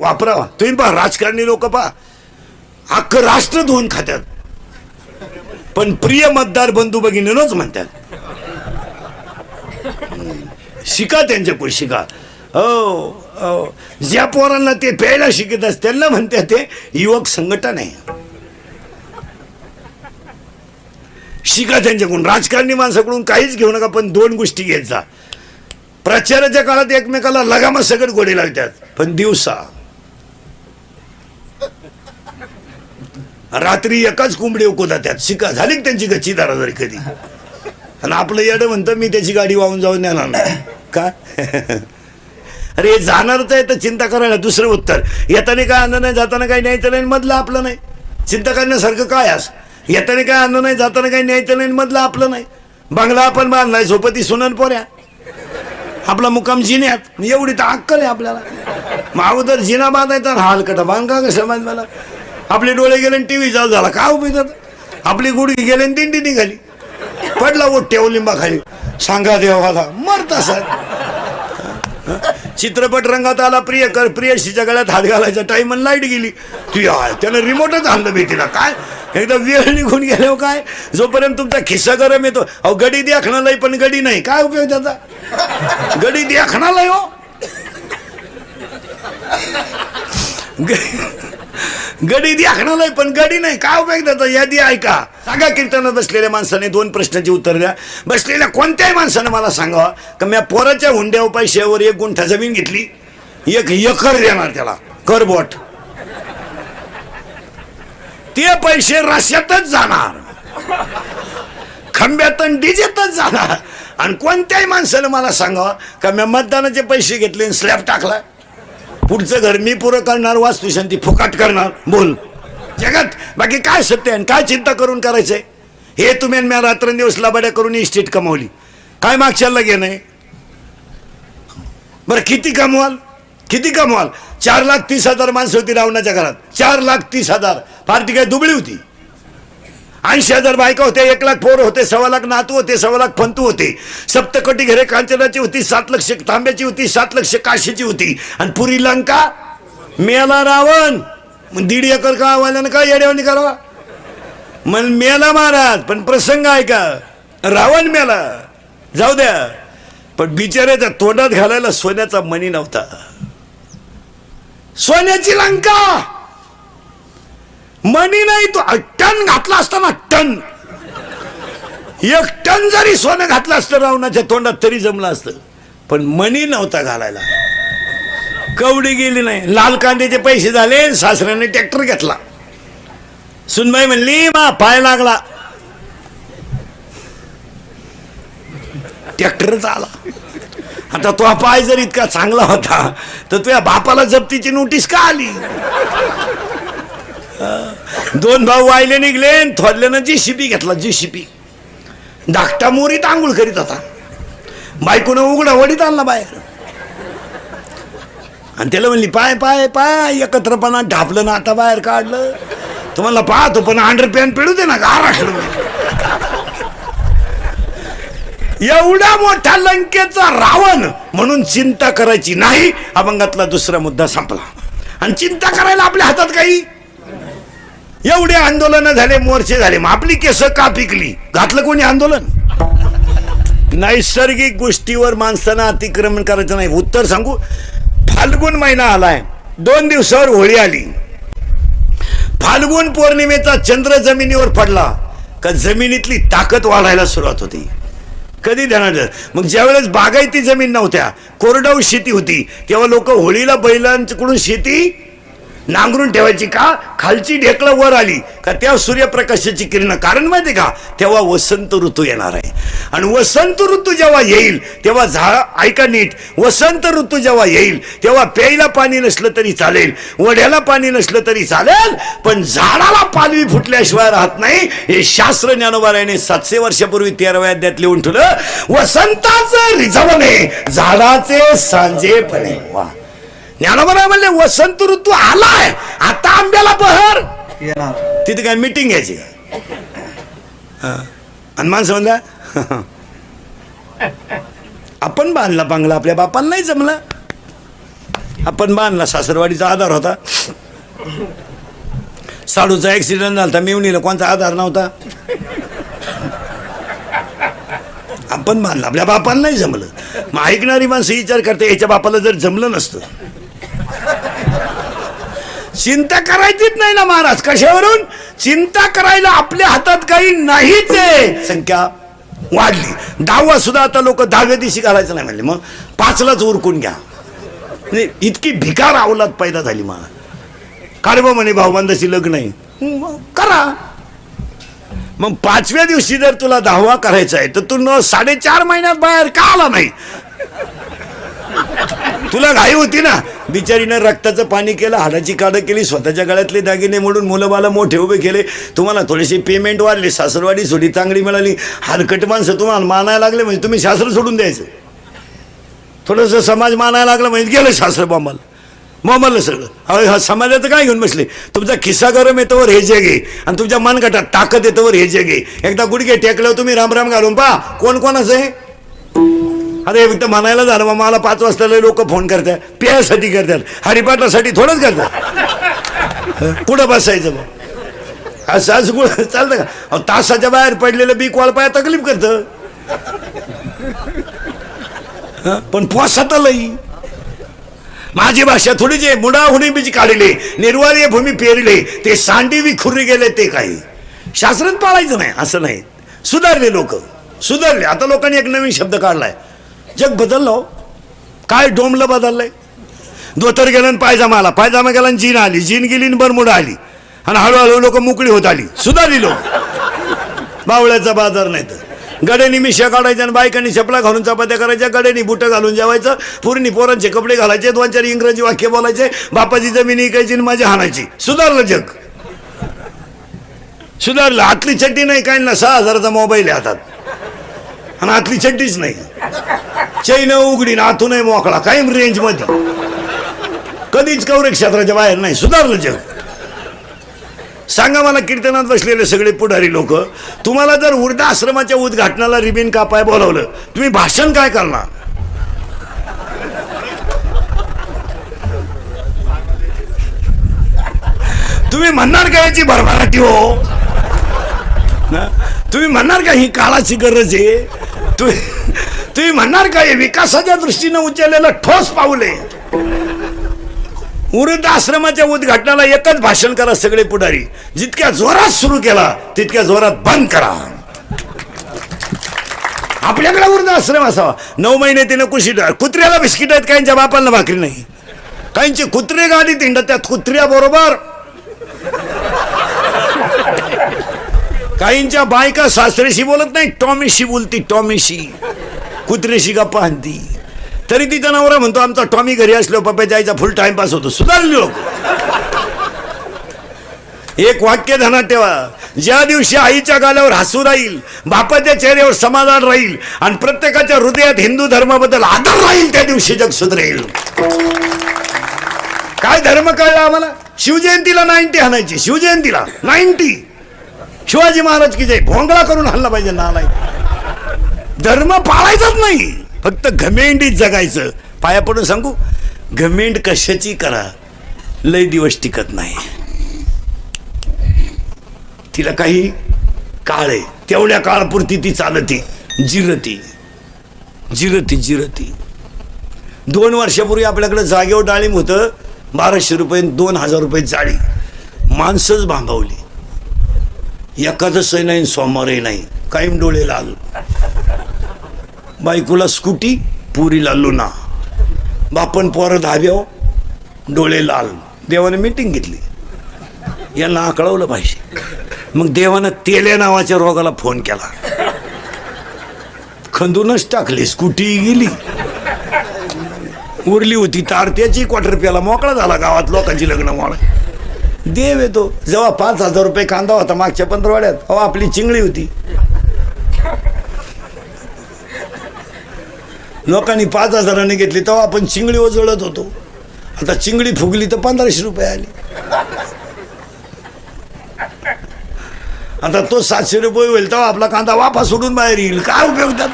वापरावा तुम्ही पहा राजकारणी लोक पहा. अख्खं राष्ट्र धुवून खात्यात. पण प्रिय मतदार बंधू भगिनीनच म्हणतात. शिका त्यांच्याकडे शिका. हो हो. ज्या पोरांना ते प्यायला शिकत असतात त्यांना म्हणतात ते युवक संघटन आहे. शिका त्यांच्याकडून. राजकारणी माणसाकडून काहीच घेऊ नका पण दोन गोष्टी घेत जा. प्रचाराच्या काळात एकमेकाला लगामा सगळं गोडी लागतात. पण दिवसा रात्री एकाच कोंबडी उकवतात त्यात शिका झाली त्यांची गच्ची दारादारी कधी? आणि आपलं येडं म्हणतं मी त्याची गाडी वाहून जाऊन देणार नाही. का? अरे जाणारच आहे तर चिंता करायला दुसरं उत्तर. येताना काय आणलं नाही जाताना काही न्यायचं नाही मधलं आपलं नाही. चिंता करण्यासारखं काय आज? येताना काय आणलं नाही जाताना काही न्यायचं नाही मधलं आपलं नाही. बंगला आपण बांधलाय सोपती सुनन पोऱ्या. आपला मुक्काम जिन्यात. एवढी तर अक्कल आहे आपल्याला. मग अगोदर जिना बांधायचा हा हाल कटा का कसं बांध मला? आपले डोळे गेले टी व्ही चालू झाला. का उपयोग झाला? आपली गुडगी गेले आणि दिंडी निघाली. पडला ओट ठेव लिंबा खाली सांगा देवाला मरता सर चित्रपट रंगात आला प्रिय कर प्रियशीच्या गळ्यात हात घालायचा टाईम आणि लाइट गेली. तू या त्यानं रिमोटच आणलं भीतीला काय? एकदा वेळ निघून गेलो हो काय? जोपर्यंत तुमचा खिस्सा गरम येतो. अहो गडी द्याखणालाही पण गडी नाही. काय उपयोग त्याचा? गडी द्याखणालाय हो. ग- गडी द्याखणालाय पण गडी नाही. काय उपयोग त्याचा? यादी ऐका. सांगा कीर्तनात बसलेल्या माणसाने दोन प्रश्नाची उत्तर द्या. बसलेल्या कोणत्याही माणसाने मला सांगावं का मी पोराच्या हुंड्या पैशावर एक गुंठा जमीन घेतली एक एकर देणार त्याला. करबोट ते पैसे रस्त्यातच जाणार. खंब्यात डीजेतच जाणार. आणि कोणत्याही माणसानं मला सांगावं का मी मतदानाचे पैसे घेतले आणि स्लॅब टाकला? पुढचं घर मी पुरं करणार वास्तुशांती फुकाट करणार. बोल. जगात बाकी काय सत्य आहे आणि काय चिंता करून करायचंय? हे तुम्ही मी रात्रंदिवस लाबाड्या करून इस्टेट कमावली. काय मागच्याला घेणं आहे? बरं किती कमवाल? किती कमवाल? चार लाख तीस हजार माणसं होती रावणाच्या घरात. चार लाख तीस हजार. पार्टी काय दुबळी होती. ऐंशी हजार बायका होत्या एक लाख पोर होते सव्वा लाख नातू होते सव्वा लाख फंतू होते. सप्तकटी घरे कांचनाची होती सात लक्ष तांब्याची होती सात लक्ष काशीची होती. आणि पुरी लंका मेला रावण. मग दीड एकर का वाल्यानं काय येड्यावानी करावा? मग मेला महाराज पण प्रसंग आहे का? रावण मेला. जाऊ द्या. पण बिचाऱ्याच्या तोंडात घालायला सोन्याचा मणी नव्हता. सोन्याची लंका! मनी नाही तो टन घातला असता ना टन. एक टन जरी सोनं घातलं असतं रावणाच्या तोंडात तरी जमलं असतं. पण मनी नव्हता घालायला. कवडी गेली नाही. लाल कांद्याचे पैसे झाले सासऱ्याने ट्रॅक्टर घेतला. सुनबाई म्हणली मा पाय लागला. ट्रॅक्टरच आला आता तो पाय जर इतका चांगला होता तर तुझ्या बापाला जप्तीची नोटीस का आली? दोन भाऊ वायले निघले आणि जी शिपी घेतला जी शिपी धाकटा मोरीत आंघोळ करीत होता. बायकोनं उघडा वडीत आणला बाहेर. आणि त्याला म्हणली पाय पाय पाय एकत्रपणा ढापलं ना आता बाहेर काढलं. तुम्हाला पाहतो पण अंडर पॅन्ट पिळू दे ना गार राखलं एवढा मोठा लंकेचा रावण म्हणून चिंता करायची नाही अभंगातला दुसरा मुद्दा संपला. आणि चिंता करायला आपल्या हातात काही? एवढे आंदोलन झाले मोर्चे झाले मग आपली केस का पिकली? घातलं कोणी आंदोलन? नैसर्गिक गोष्टीवर माणसानं अतिक्रमण करायचं नाही. उत्तर सांगू? फाल्गुन महिना आलाय. दोन दिवसावर होळी आली. फाल्गुन पौर्णिमेचा चंद्र जमिनीवर पडला. का जमिनीतली ताकद वाढायला सुरुवात होती. कधी ध्यानात मग ज्यावेळेस बागायती जमीन नव्हत्या कोरडाऊ शेती होती तेव्हा लोक होळीला बैलांकडून शेती नांगरून ठेवायची का? खालची ढेकळं वर आली. का त्या सूर्यप्रकाशाची किरण? कारण माहिती का? तेव्हा वसंत ऋतू येणार आहे. आणि वसंत ऋतू जेव्हा येईल तेव्हा झाड ऐका नीट. वसंत ऋतू जेव्हा येईल तेव्हा प्यायला पाणी नसलं तरी चालेल वड्याला पाणी नसलं तरी चालेल पण झाडाला पालवी फुटल्याशिवाय राहत नाही. हे शास्त्र ज्ञानोबाराने सातशे वर्षापूर्वी तेराव्या अध्यात लिहून ठेवलं वसंताचं रिझवणे झाडाचे सांजेपणे. वा. ज्ञानोबरा म्हणले वसंत ऋतू आलाय. आता आंब्याला बहर. तिथे काय मिटिंग घ्यायची का? हा. माणसं म्हणला आपण बांधला बांगला आपल्या बापाला नाही जमला. आपण बांधला सासरवाडीचा आधार होता. साडूचा ऍक्सिडेंट झाला होता मिवणीला कोणता आधार नव्हता. आपण बांधला आपल्या बापाला नाही जमलं. मग ऐकणारी माणसं विचार करते याच्या बापाला जर जमलं नसतं चिंता करायचीच नाही ना महाराज. कशावरून? चिंता करायला आपल्या हातात काही नाहीच आहे. संख्या वाढली. दहावा सुद्धा आता लोक दहाव्या दिवशी घालायचं नाही म्हणले. मग पाचलाच उरकून घ्या. म्हणजे इतकी भिकार अवलाद पैदा झाली मला कारवा म्हणे भाऊबंदाशी लग्न आहे. मग करा. मग पाचव्या दिवशी जर तुला दहावा करायचा आहे तर तू न साडेचार महिन्यात बाहेर का आला नाही? तुला घाई होती ना? बिचारीनं रक्ताचं पाणी केलं हाडाची काढं केली स्वतःच्या गळ्यातले दागिने म्हणून मुलं बाला मोठे उभे केले. तुम्हाला थोडीशी पेमेंट वाढली सासरवाडी सोडी चांगली मिळाली. हरकट माणसं तुम्हाला मानायला लागले म्हणजे तुम्ही शास्त्र सोडून द्यायचं. थोडंसं समाज मानायला लागला म्हणजे गेलं शास्त्र बॉम्बाला बॉम्बाला सगळं. अहो हा समाजाचं काय घेऊन बसले? तुमचा खिस्सा गरम येतोवर हे जे घे. आणि तुमच्या मनगटात ताकद येतोवर हे जे घे. एकदा गुडघे टेकल्यावर तुम्ही रामराम घालून पा कोण कोणाचं आहे? अरे फक्त म्हणायला झालं मग मला पाच वाजता लोक फोन करतात प्यायसाठी करतात हरिपाठासाठी थोडंच करतात. कुठं बसायचं मग? असं असं कुठं? चालतं का? तासाच्या बाहेर पडलेलं बी पाया तकलीफ करतं. हं? पण पोसात लई. माझी भाषा थोडी जे मुडाहुनी बीज काढले निर्वार्य भूमी पेरले ते सांडी विखुरी गेले ते काही. शास्त्रच पाळायचं नाही असं नाही. सुधारले लोक. सुधारले. आता लोकांनी एक नवीन शब्द काढलाय. जग बदललं. हो. काय डोमलं बदललंय? धोतर गेलं पायजामा आला. पायजामा गेला जीन आली. जीन गेली बरमुडा आली. आणि हळूहळू लोक मोकळी होत आली. सुधारली लोक. बावळ्याचा बाजार नाही तर. गड्यानी मिश्या काढायच्या आणि बायकांनी छपला घालून चपात्या करायच्या गड्यानी बुटं घालून जेवायचं पूर्णी पोरांचे कपडे घालायचे दोन चार इंग्रजी वाक्य बोलायचे बापाची जमीन इकायची आणि माझी हाणायची. सुधारलं जग. सुधारलं. आतली चड्डी नाही काय ना सहा हजाराचा मोबाईल आहे हातात. आणि आतली चड्डीच नाही. चैन उघडी ना आतूनही मोकळा. कायम रेंजमध्ये. कधीच कवरे क्षेत्राच्या बाहेर नाही. सुधारलं जग. सांगा मला कीर्तनात बसलेले सगळे पुढारी लोक तुम्हाला जर वृद्धाश्रमाच्या उद्घाटनाला रिबीन कापाय बोलावलं तुम्ही भाषण काय करणार? तुम्ही म्हणणार का याची भरभराटी हो? ना? तुम्ही म्हणणार का ही काळाची गरज आहे? तुम्ही तुम्ही म्हणणार काय विकासाच्या दृष्टीनं उचललेलं ठोस पाऊल आहे? वृद्ध आश्रमाच्या उद्घाटनाला एकच भाषण करा सगळे पुढारी. जितक्या जोरात सुरू केला तितक्या जोरात बंद करा. आपल्याकडे वृद्ध आश्रम असावा. नऊ महिने तिनं कुशी कुत्र्याला बिस्किट आहेत काहींच्या बापांना भाकरी नाही. काहींची कुत्रे गाडी तिंडत त्यात कुत्र्या बरोबर. काहींच्या बायका सासरेशी बोलत नाही टॉमीशी बोलती टॉमीशी. कुत्रेशी गप्पा हाणती तरी तिचा नवरा म्हणतो आमचा टॉमी घरी असलो पप्पा जायचा फुल टाइमपास होतो. सुधारली लोक. एक वाक्य ध्यानात ठेवा. ज्या दिवशी आईच्या गाल्यावर हसू राहील बापाच्या चेहऱ्यावर समाधान राहील आणि प्रत्येकाच्या हृदयात हिंदू धर्माबद्दल आदर राहील त्या दिवशी जग सुधरेल. काय धर्म कळला आम्हाला? शिवजयंतीला नाईन्टी हाणायची शिवजयंतीला नाईन्टी. शिवाजी महाराज की जय. भोंगळा करून हल्ला पाहिजे नालाय धर्म पाळायचाच नाही. फक्त घमेंडीत जगायचं. पाया पडून सांगू घमेंड कशाची करा? लय दिवस टिकत नाही. तिला काही काळ आहे तेवढ्या काळापुरती ती चालती जिरती. जिरती जिरती. दोन वर्षापूर्वी आपल्याकडे जागेवर डाळिंब होतं बाराशे रुपये दोन हजार रुपये जाळी. माणसंच भांबावली एकादशही नाही सोमवारही नाही. कायम डोळे लागलो बायकोला स्कूटी पुरीला लुना. बापन पोरं धाब्याव डोळे लाल. देवाने मीटिंग घेतली. यांना आकळवलं पाहिजे. मग देवानं तेल्या नावाच्या रोगाला फोन केला. खंदूनच टाकली स्कूटी गेली. उरली होती तार त्याची क्वार्टर प्याला मोकळा झाला गावात लोकांची लग्न मोळ देव येतो. जेव्हा पाच हजार रुपये कांदा होता मागच्या पंधरवाड्यात अहो आपली चिंगळी होती. लोकांनी पाच हजाराने घेतली तेव्हा आपण चिंगडी उजळत होतो. आता चिंगडी फुगली तर पंधराशे रुपये आली. आता तो सातशे रुपये होईल तेव्हा आपला कांदा वापस सोडून बाहेर येईल. काय उपयोग त्यात?